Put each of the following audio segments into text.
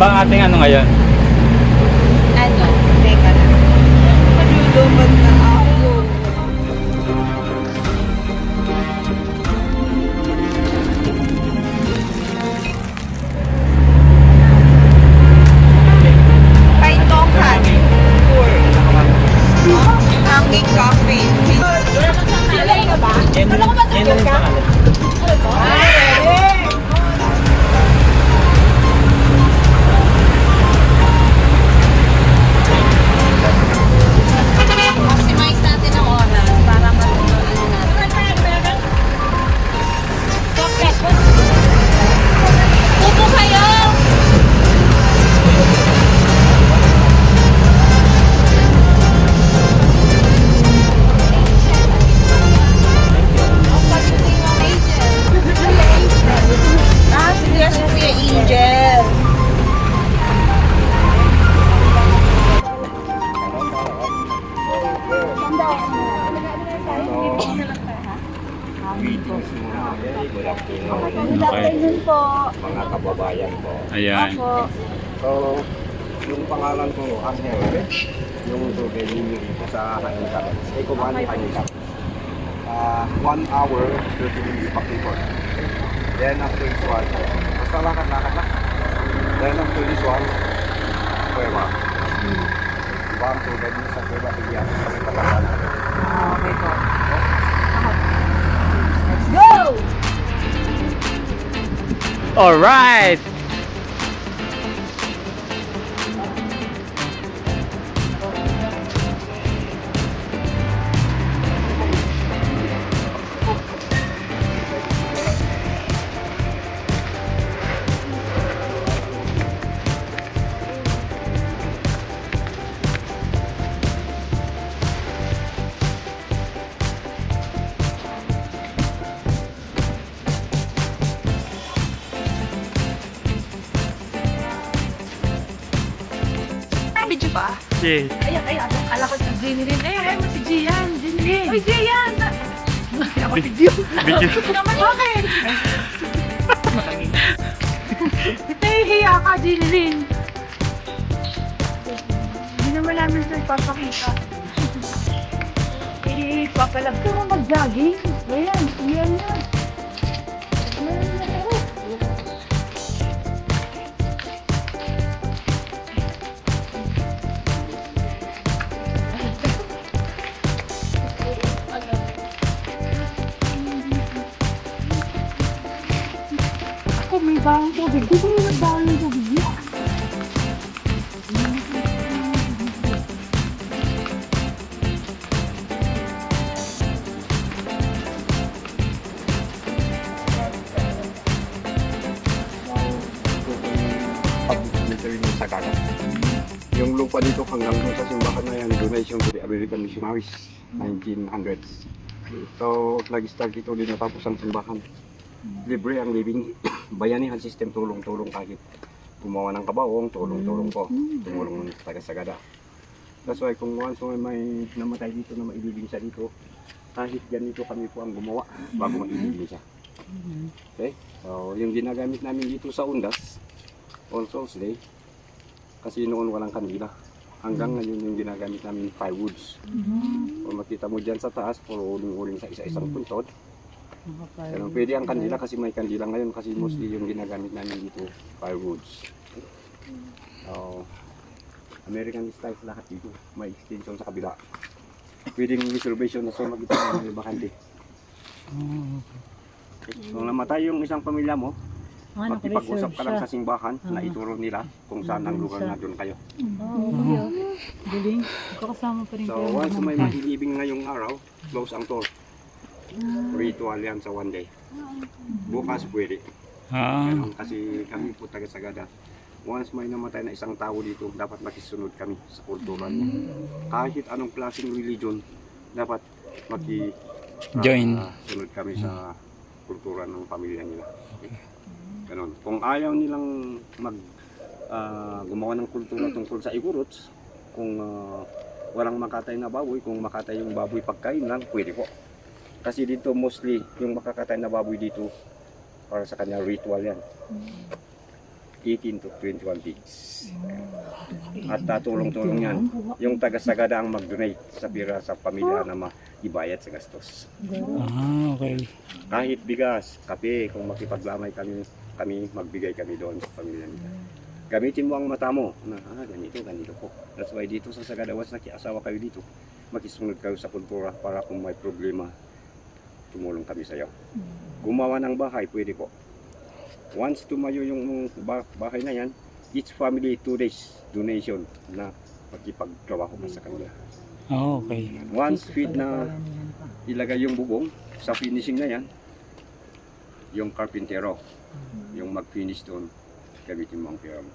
ba ang ating ano ngayon? Ano? Teka lang. Malulubad na ako. Paitokan. Pour. Hanging coffee. Alay ka ba? Ano ko ba ito Ayan. So, yung pangalan ko, Angel, yung tubig dito sa Haningkap. Stay ko man Haningkap. Uh, one hour, 30 minutes pakipon. Then after this one, basta lakad-lakad lang. Then after this one, kuweba. One to then sa kuweba, bigyan kami patagal. Okay po. Alright! Video ba? Yes. Ayan, ayan. Akala ko si Jenny rin. Eh, ayaw mo si Gian. Jenny. Uy, Gian! Ako video. Video. naman bakit? Nahihiya ka, Jenny rin. Hindi naman namin ito ipapakita. Eh, papalag ka mo mag-jogging. Ayan, yan na. May bawang tubig. Gusto mo nagbawang ng tubig ng Sagana. Yung lupa dito hanggang doon sa simbahan na yan, donation to the American missionaries, 1900s. So, nag-start ito din natapos ang simbahan. Libre ang living, bayanihan system, tulong-tulong kahit gumawa ng kabaong, tulong-tulong po, tumulong ng taga-sagada. That's why kung once may, may namatay dito na maibibing siya dito, kahit ganito kami po ang gumawa bago maibibing siya. Okay? So, yung ginagamit namin dito sa Undas, All Souls Day, kasi noon walang kandila. Hanggang ngayon yung ginagamit namin firewoods. Kung makita mo dyan sa taas, puro uling-uling sa isa-isang puntod. Pero pwede ang kandila kasi may kandila ngayon kasi mostly yung ginagamit namin dito, firewoods. So, American style lahat dito. May extension sa kabila. Pwedeng reservation na sa magita ng bakante. Kung namatay yung isang pamilya mo, Magkipag-usap ka lang sa simbahan na ituro nila kung saan ang lugar na doon kayo. Galing. Kakasama pa rin So once may mag-ibing ngayong araw, close ang tour. Ritual yan sa one day. Bukas pwede. Ah. Ganun, kasi kami po taga Sagada. Once may namatay na isang tao dito, dapat makisunod kami sa kultura niya. Kahit anong klaseng religion, dapat maki ah, Join. sunod kami sa kultura ng pamilya nila. Ganon. Kung ayaw nilang mag ah, gumawa ng kultura tungkol sa igurots, kung ah, walang makatay na baboy, kung makatay yung baboy pagkain lang, pwede po. Kasi dito mostly yung makakatay na baboy dito para sa kanya ritual yan. 18 to 21 pigs. At tatulong-tulong yan. Yung taga-sagada ang mag-donate sa pira sa pamilya na maibayad sa gastos. Ah, okay. Kahit bigas, kape, kung makipaglamay kami, kami magbigay kami doon sa pamilya nila. Gamitin mo ang mata mo na ah, ganito, ganito po. That's why dito sa Sagada, once nakiasawa kayo dito, makisunod kayo sa kultura para kung may problema, tumulong kami sa iyo. Gumawa ng bahay, pwede po. Once tumayo yung ba- bahay na yan, each family two days donation na pagkipagtrabaho ka sa kanila. Ah, okay. Once feed na ilagay yung bubong sa finishing na yan, yung carpintero, yung mag-finish doon, gamitin mo ang pera mo.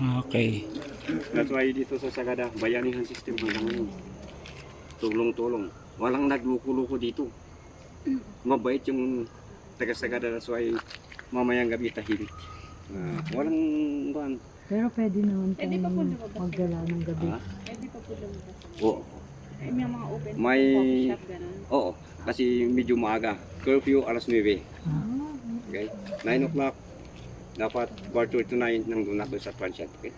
Ah, Okay. That's why dito sa Sagada, bayanihan system hanggang ngayon. Tulong-tulong. Walang nagluko-luko dito. Mabait yung taga-Sagada, that's why mamayang gabi tahimik. Ah, walang ban. Pero pwede naman Eh, di ba po lumabas? maggala ng gabi. Ha? Eh, di pa po lumabas. Oo. Eh, may mga open May- coffee shop, ganun. Oo. Kasi medyo maaga. Curfew alas 9. Ah, Okay? 9 o'clock. Dapat quarter to 9 nandun na doon sa transient. Okay?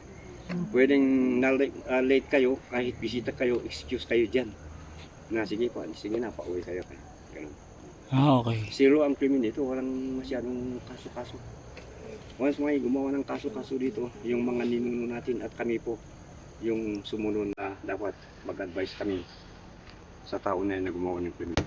Pwedeng na late, ah, late kayo, kahit bisita kayo, excuse kayo dyan. Na sige po, sige na, pauwi kayo. Ganun. Ah, okay. Zero ang krimen dito, walang masyadong kaso-kaso. Once may gumawa ng kaso-kaso dito, yung mga ninuno natin at kami po, yung sumunod na dapat mag-advise kami sa tao na yun na gumawa ng krimen.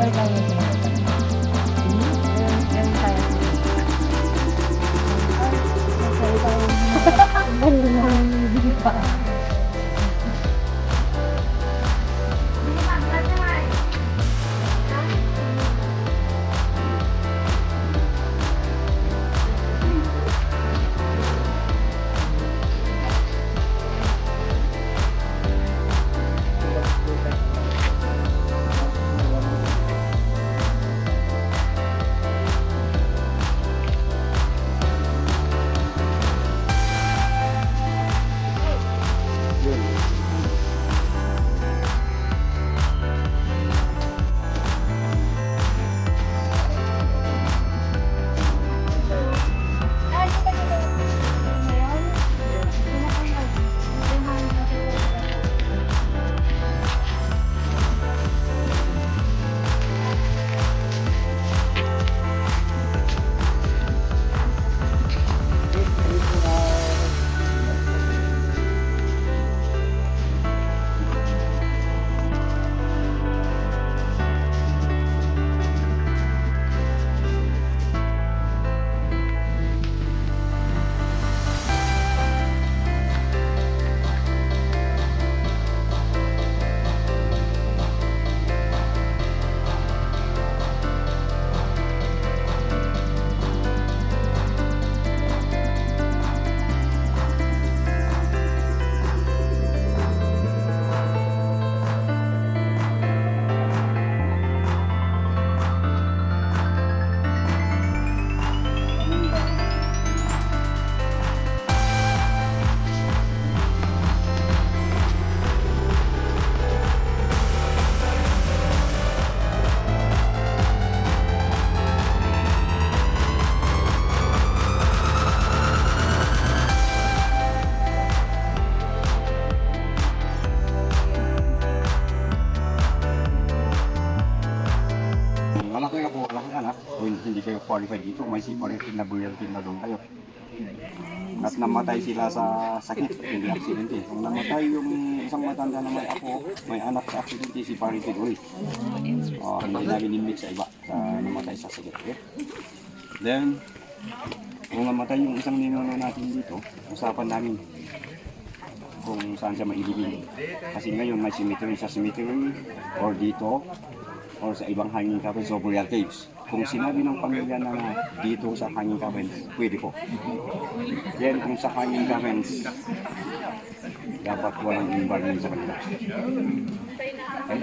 Pero kaya niya. Meron- meron kaya. Ay, masaya tayo. Hindi pa. Namatay sila sa sakit, hindi aksidente. Kung namatay yung isang matanda na may apo, may anak sa aksidente, separated ulit. Oh, hindi namin in-mix sa iba, sa namatay sa sakit. Okay? Then, kung namatay yung isang ninuno natin dito, usapan namin kung saan siya mailibing. Kasi ngayon may cemetery sa cemetery or dito or sa ibang hanging caverns o burial caves. Kung sinabi ng pamilya na dito sa hanging caverns, pwede po. Then kung sa hanging caverns, dapat walang environment sa kanila. Okay?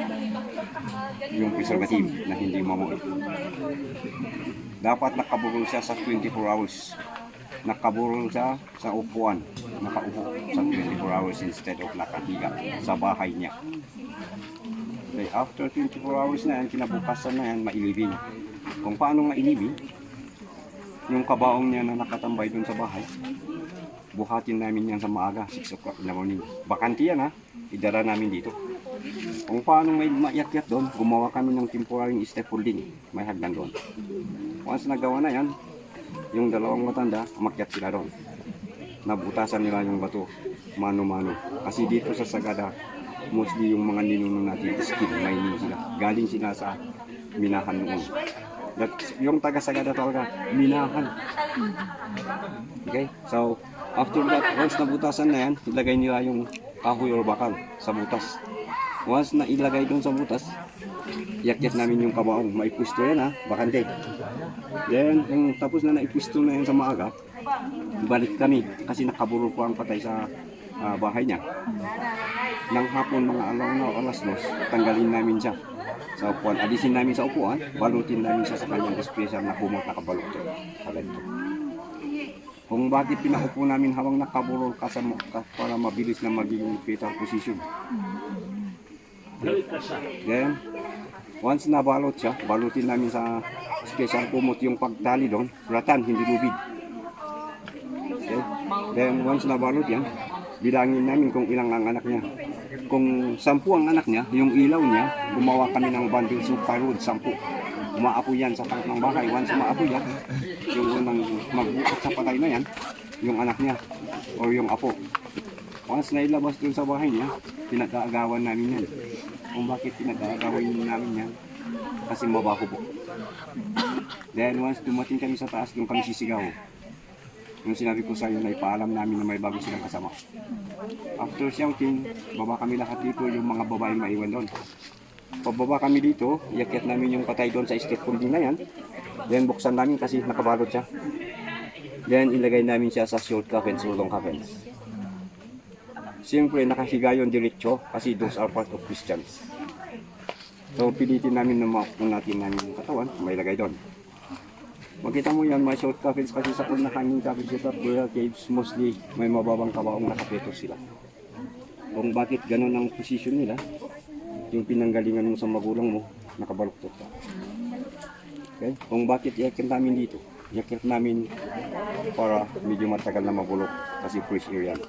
Yung preservative na hindi mamulit. Dapat nakaburol siya sa 24 hours. Nakaburol siya sa upuan. Nakaupo sa 24 hours instead of nakahiga sa bahay niya. Okay, after 24 hours na yan, kinabukasan na yan, mailibing. Kung paano mailibing, yung kabaong niya na nakatambay dun sa bahay, buhatin namin yan sa maaga, 6 o'clock in the morning. Bakanti yan ha, idara namin dito. Kung paano may maiakyat doon, gumawa kami ng temporary scaffolding, may hagdan doon. Once nagawa na yan, yung dalawang matanda, umakyat sila doon. Nabutasan nila yung bato, mano-mano. Kasi dito sa Sagada, mostly yung mga ninuno natin, skill, mining sila. Galing sila sa minahan noon. Yung taga Sagada talaga, minahan. Okay? So, after that, once nabutasan na yan, ilagay nila yung kahoy or bakal sa butas. Once na ilagay doon sa butas, yakyat namin yung kabaong. May pwesto yan ha, bakante. Then, kung tapos na naipwesto na yan sa maaga, balik kami kasi nakaburo po ang patay sa ah, bahay niya. Nang hapon mga alaw na alas dos, tanggalin namin siya sa upuan. Alisin namin sa upuan, balutin namin siya sa kanyang special na kumot na kabalot sa. Kung bakit pinaupo namin habang nakaburol ka sa ka, para mabilis na maging fetal position. Then, once nabalot siya, balutin namin sa special kumot yung pagtali doon, ratan, hindi lubid. Okay? Then, once nabalot yan, bilangin namin kung ilang ang anak niya. Kung sampu ang anak niya, yung ilaw niya, gumawa kami ng bundle of firewood, sampu. Umaapo yan sa tapat ng bahay. Once umaapo yan, yung unang magbukat sa patay na yan, yung anak niya, or yung apo. Once na ilabas dun sa bahay niya, pinag-aagawan namin yan. Kung bakit pinag-aagawan namin yan, kasi mabaho po. Then once dumating kami sa taas, doon kami sisigaw. Yung sinabi ko sa iyo na ipaalam namin na may bago silang kasama. After shouting, baba kami lahat dito, yung mga babaeng maiwan doon. Pababa kami dito, iakyat namin yung patay doon sa scaffolding na yan. Then buksan namin kasi nakabalot siya. Then ilagay namin siya sa short coffins, sulong coffins. Siyempre nakahiga yun diretso kasi those are part of Christians. So pilitin namin na maakong natin namin yung katawan, may lagay doon. Makita mo yan, may short coffins kasi sa una hanging coffins sa burial caves, mostly may mababang kabaong nakapeto sila. Kung bakit ganun ang position nila, yung pinanggalingan mo sa magulang mo, nakabaluktot ka. Okay? Kung bakit iakit namin dito, iakit namin para medyo matagal na mabulok kasi fresh air yan.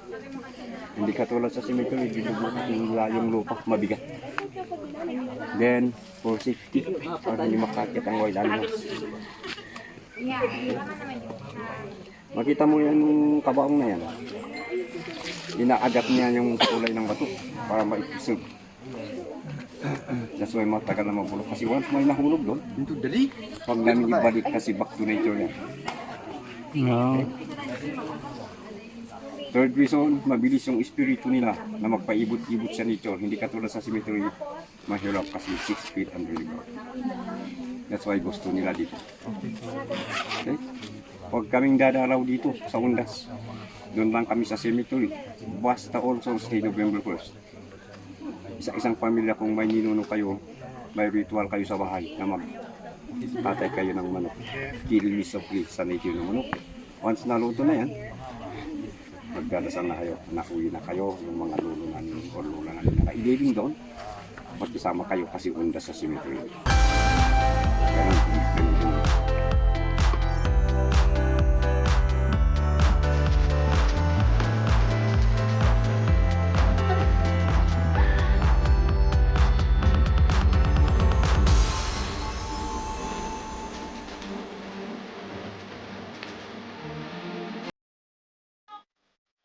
Hindi katulad sa cemetery, binubulok nila yung lupa, mabigat. Then, for safety, para hindi makakit ang wild animals. Makita mo yan yung kabaong na yan. Inaagat niya yung kulay ng bato para maipisog. That's why matagal na mabulok. Kasi once may nahulog doon, pag namin ibalik kasi back to nature yan. Oo. Third reason, mabilis yung espiritu nila na magpaibot-ibot sa nature. Hindi katulad sa cemetery, mahirap kasi 6 feet under the ground. That's why gusto nila dito. Okay? Huwag kaming dadalaw dito sa Undas. Doon lang kami sa cemetery. Basta also stay November 1st. Isa-isang pamilya kung may ninuno kayo, may ritual kayo sa bahay na mag kayo ng manok. Kill me softly sa native ng manok. Once naluto na yan, magdadasal na kayo, nauwi na kayo, yung mga lulo na ninyo or lula na ninyo na ilibing doon, magkisama kayo kasi undas sa cemetery. Ganun, ganun